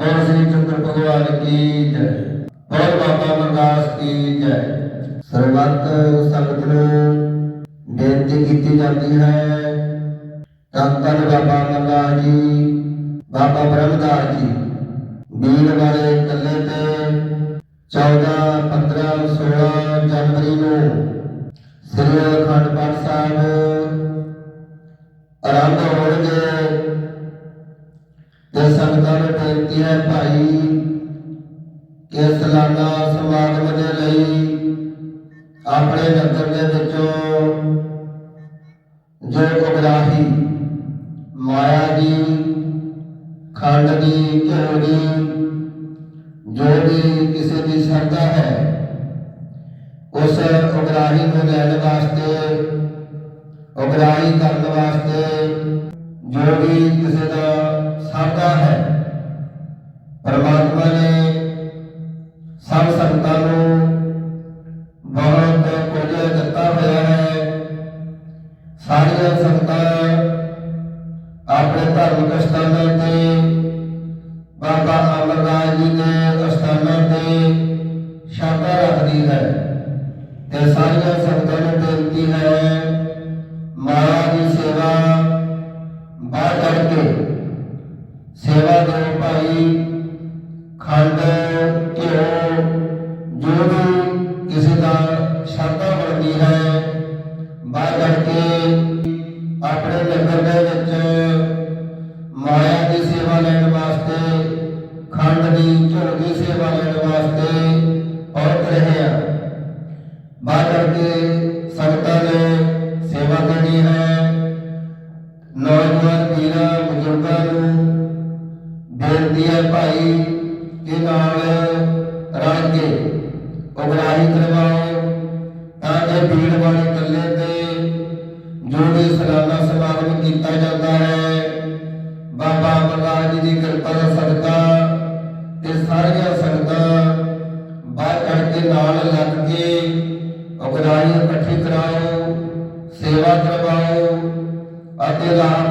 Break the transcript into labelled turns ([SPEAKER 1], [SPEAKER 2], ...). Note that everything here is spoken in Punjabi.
[SPEAKER 1] ਬੋਲ ਸ੍ਰੀ ਚੰਦਰ ਭਗਵਾਨ ਕੀ ਜੈ। ਬੋਲ ਬਾਬਾ ਮਰਦਾਸ ਕੀ ਜੈ। ਸਰਬੱਤ ਸੰਗਤ ਨੂੰ ਬੇਨਤੀ ਕੀਤੀ ਜਾਂਦੀ ਹੈ। ਧੰਨ ਬਾਬਾ ਮਰਦਾਸ ਜੀ, ਬਾਬਾ ਬ੍ਰਹਮਦਾਸ ਜੀ। ਵੀਰ ਵਾਲੇ ਕੱਲੇ ਤੇ 14 15 16 ਜਨਵਰੀ ਨੂੰ ਸ੍ਰੀ ਅਖੰਡ ਪਾਠ ਸਾਹਿਬ ਆਰੰਭ ਹੋਣਗੇ ਤੇ ਸੰਗਤਾਂ ਨੂੰ ਬੇਨਤੀ ਹੈ ਭਾਈ। ਕਿ ਸਾਲਾਨਾ ਸਮਾਗਮ ਦੇ ਲਈ ਆਪਣੇ ਨਗਰ ਦੇ ਵਿੱਚੋਂ ਜੋ ਉਗਰਾਹੀ, ਮਾਇਆ ਦੀ, ਖੰਡ ਦੀ, ਘਿਓ ਦੀ, ਜੋ ਵੀ ਕਿਸੇ ਦੀ ਸ਼ਰਧਾ ਹੈ, ਉਸ ਉਗਰਾਹੀ ਨੂੰ ਲੈਣ ਵਾਸਤੇ, ਉਗਰਾਹੀ ਕਰਨ ਵਾਸਤੇ ਜੋ ਵੀ ਕਿਸੇ ਦਾ ਸਰਦਾ ਹੈ ਸਾਰੀਆਂ ਸੰਗਤਾਂ ਆਪਣੇ ਧਾਰਮਿਕ ਸਥਾਨਾਂ ਤੇ ਬਾਬਾ ਅਮਰਦਾਸ ਜੀ ਦੇ ਸਥਾਨਾਂ ਤੇ ਸ਼ਰਧਾ ਰੱਖਦੀ ਹੈ ਤੇ ਸਾਰੀਆਂ ਸੰਗਤਾਂ ਨੂੰ ਬੇਨਤੀ ਹੈ ਮਾਇਆ ਦੀ ਸੇਵਾ ਬਾਹਰ ਕਰਕੇ ਸੇਵਾ ਦੇ ਆਪਣੇ ਲੰਗਰ ਦੇ ਵਿੱਚ ਮਾਇਆ ਦੀ ਸੇਵਾ ਲੈਣ ਵਾਸਤੇ, ਖੰਡ ਦੀ ਘਿਓ ਦੀ ਸੇਵਾ ਲੈਣ ਵਾਸਤੇ ਪਹੁੰਚ ਰਹੇ ਆ ਬਾਹਰ ਕਰਕੇ ਸੰਗਤਾਂ ਨੇ ਸੇਵਾ ਕਰਨੀ ਹੈ। ਨੌਜਵਾਨ ਵੀਰਾਂ, ਬਜ਼ੁਰਗਾਂ ਨੂੰ ਬੇਨਤੀ ਹੈ ਭਾਈ ਕਿ ਨਾਲ ਰਲ ਕੇ ਉਗਰਾਹੀ ਕਰਵਾ ਵੀ ਸਮਾਗਮ ਕੀਤਾ ਜਾਂਦਾ ਹੈ। ਬਾਬਾ ਅਮਰਦਾਸ ਜੀ ਦੀ ਕਿਰਪਾ ਦਾ ਸਦਕਾ ਤੇ ਸਾਰੀਆਂ ਸੰਗਤਾਂ ਬਾਹਰ ਕਰਕੇ ਨਾਲ ਲੱਗ ਕੇ ਉਗਰਾਹੀ ਇਕੱਠੀ ਕਰਾਓ, ਸੇਵਾ ਕਰਵਾਓ ਅਤੇ ਲਾਭ